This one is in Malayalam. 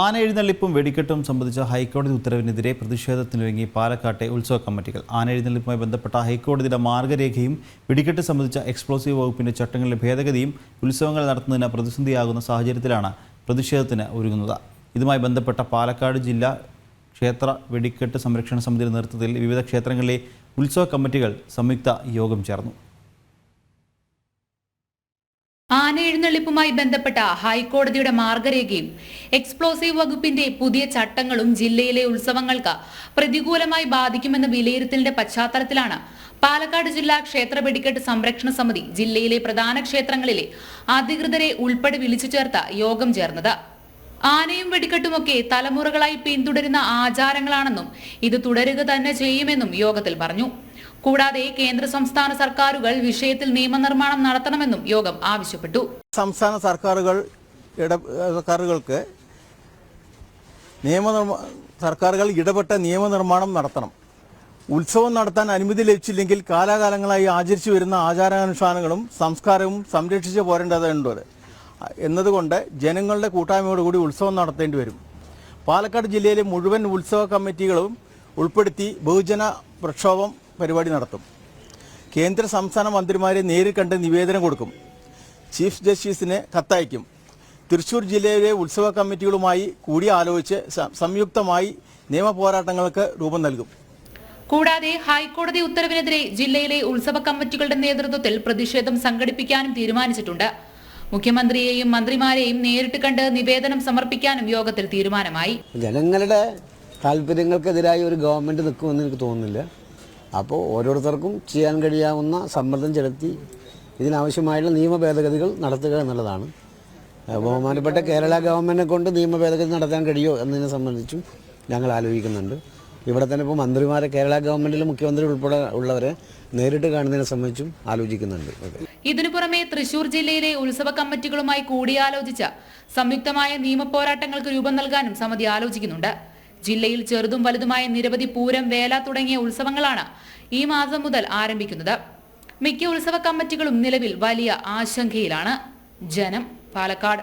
ആന എഴുന്നള്ളിപ്പും വെടിക്കെട്ടും സംബന്ധിച്ച ഹൈക്കോടതി ഉത്തരവിനെതിരെ പ്രതിഷേധത്തിനൊരുങ്ങി പാലക്കാട്ടെ ഉത്സവ കമ്മിറ്റികൾ. ആന എഴുന്നള്ളിപ്പുമായി ബന്ധപ്പെട്ട ഹൈക്കോടതിയുടെ മാർഗരേഖയും വെടിക്കെട്ട് സംബന്ധിച്ച എക്സ്പ്ലോസീവ് വകുപ്പിന്റെ ചട്ടങ്ങളിലെ ഭേദഗതിയും ഉത്സവങ്ങൾ നടത്തുന്നതിന് പ്രതിസന്ധിയാകുന്ന സാഹചര്യത്തിലാണ് പ്രതിഷേധത്തിന് ഒരുങ്ങുന്നത്. ഇതുമായി ബന്ധപ്പെട്ട പാലക്കാട് ജില്ലാ ക്ഷേത്ര വെടിക്കെട്ട് സംരക്ഷണ സമിതിയുടെ നേതൃത്വത്തിൽ വിവിധ ക്ഷേത്രങ്ങളിലെ ഉത്സവ കമ്മിറ്റികൾ സംയുക്ത യോഗം ചേർന്നു. ആന എഴുന്നള്ളിപ്പുമായി ബന്ധപ്പെട്ട ഹൈക്കോടതിയുടെ മാർഗരേഖയും എക്സ്പ്ലോസീവ് വകുപ്പിന്റെ പുതിയ ചട്ടങ്ങളും ജില്ലയിലെ ഉത്സവങ്ങൾക്ക് പ്രതികൂലമായി ബാധിക്കുമെന്ന വിലയിരുത്തലിന്റെ പശ്ചാത്തലത്തിലാണ് പാലക്കാട് ജില്ലാ ക്ഷേത്ര വെടിക്കെട്ട് സംരക്ഷണ സമിതി ജില്ലയിലെ പ്രധാന ക്ഷേത്രങ്ങളിലെ അധികൃതരെ ഉൾപ്പെടെ വിളിച്ചു ചേർത്ത യോഗം ചേർന്നത്. ആനയും വെടിക്കെട്ടുമൊക്കെ തലമുറകളായി പിന്തുടരുന്ന ആചാരങ്ങളാണെന്നും ഇത് തുടരുക തന്നെ ചെയ്യുമെന്നും യോഗത്തിൽ പറഞ്ഞു. കൂടാതെ കേന്ദ്ര സംസ്ഥാന സർക്കാരുകൾ വിഷയത്തിൽ നിയമനിർമ്മാണം നടത്തണമെന്നും യോഗം ആവശ്യപ്പെട്ടു. സംസ്ഥാന സർക്കാരുകൾ സർക്കാരുകൾക്ക് സർക്കാരുകൾ ഇടപെട്ട നിയമനിർമ്മാണം നടത്തണം. ഉത്സവം നടത്താൻ അനുമതി ലഭിച്ചില്ലെങ്കിൽ കാലാകാലങ്ങളായി ആചരിച്ചു വരുന്ന ആചാരാനുഷ്ഠാനങ്ങളും സംസ്കാരവും സംരക്ഷിച്ച് പോരേണ്ടതുണ്ട് എന്നതുകൊണ്ട് ജനങ്ങളുടെ കൂട്ടായ്മയോടുകൂടി ഉത്സവം നടത്തേണ്ടി വരും. പാലക്കാട് ജില്ലയിലെ മുഴുവൻ ഉത്സവ കമ്മിറ്റികളും ഉൾപ്പെടുത്തി ബഹുജന പ്രക്ഷോഭം പരിപാടി നടത്തും. കേന്ദ്ര സംസ്ഥാന മന്ത്രിമാരെ നേരിൽ കണ്ട് നിവേദനം കൊടുക്കും. ചീഫ് ജസ്റ്റിസിന് കത്തയക്കും. തൃശൂർ ജില്ലയിലെ ഉത്സവ കമ്മിറ്റികളുമായി കൂടി ആലോചിച്ച് സംയുക്തമായി നിയമ പോരാട്ടങ്ങൾക്ക് രൂപം നൽകും. കൂടാതെ ഹൈക്കോടതി ഉത്തരവിനെതിരെ ജില്ലയിലെ ഉത്സവ കമ്മിറ്റികളുടെ നേതൃത്വത്തിൽ പ്രതിഷേധം സംഘടിപ്പിക്കാനും തീരുമാനിച്ചിട്ടുണ്ട്. മുഖ്യമന്ത്രിയെയും മന്ത്രിമാരെയും നേരിട്ട് കണ്ട് നിവേദനം സമർപ്പിക്കാനും യോഗത്തിൽ തീരുമാനമായി. ജനങ്ങളുടെ താല്പര്യങ്ങൾക്കെതിരായി ഒരു ഗവൺമെന്റ് നിൽക്കുമെന്ന് എനിക്ക് തോന്നുന്നില്ല. അപ്പോൾ ഓരോരുത്തർക്കും ചെയ്യാൻ കഴിയാവുന്ന സമ്മർദ്ദം ചെലുത്തി ഇതിനാവശ്യമായുള്ള നിയമ ഭേദഗതികൾ നടത്തുക എന്നുള്ളതാണ്. ബഹുമാനപ്പെട്ട കേരള ഗവൺമെന്റിനെ കൊണ്ട് നിയമ ഭേദഗതി നടത്താൻ കഴിയുമോ എന്നതിനെ സംബന്ധിച്ചും ഞങ്ങൾ ആലോചിക്കുന്നുണ്ട്. ഇവിടെ തന്നെ ഇപ്പോൾ മന്ത്രിമാരെ കേരള ഗവൺമെന്റിലെ മുഖ്യമന്ത്രി ഉൾപ്പെടെ ഉള്ളവരെ നേരിട്ട് കാണുന്നതിനെ സംബന്ധിച്ചും ആലോചിക്കുന്നുണ്ട്. ഇതിനു പുറമെ തൃശൂർ ജില്ലയിലെ ഉത്സവ കമ്മിറ്റികളുമായി കൂടിയാലോചിച്ച സംയുക്തമായ നിയമപോരാട്ടങ്ങൾക്ക് രൂപം നൽകാനും സമിതി ആലോചിക്കുന്നുണ്ട്. ജില്ലയിൽ ചെറുതും വലുതുമായ നിരവധി പൂരം വേല തുടങ്ങിയ ഉത്സവങ്ങളാണ് ഈ മാസം മുതൽ ആരംഭിക്കുന്നത്. മിക്ക ഉത്സവ കമ്മിറ്റികളും നിലവിൽ വലിയ ആശങ്കയിലാണ്. ജനം പാലക്കാട്.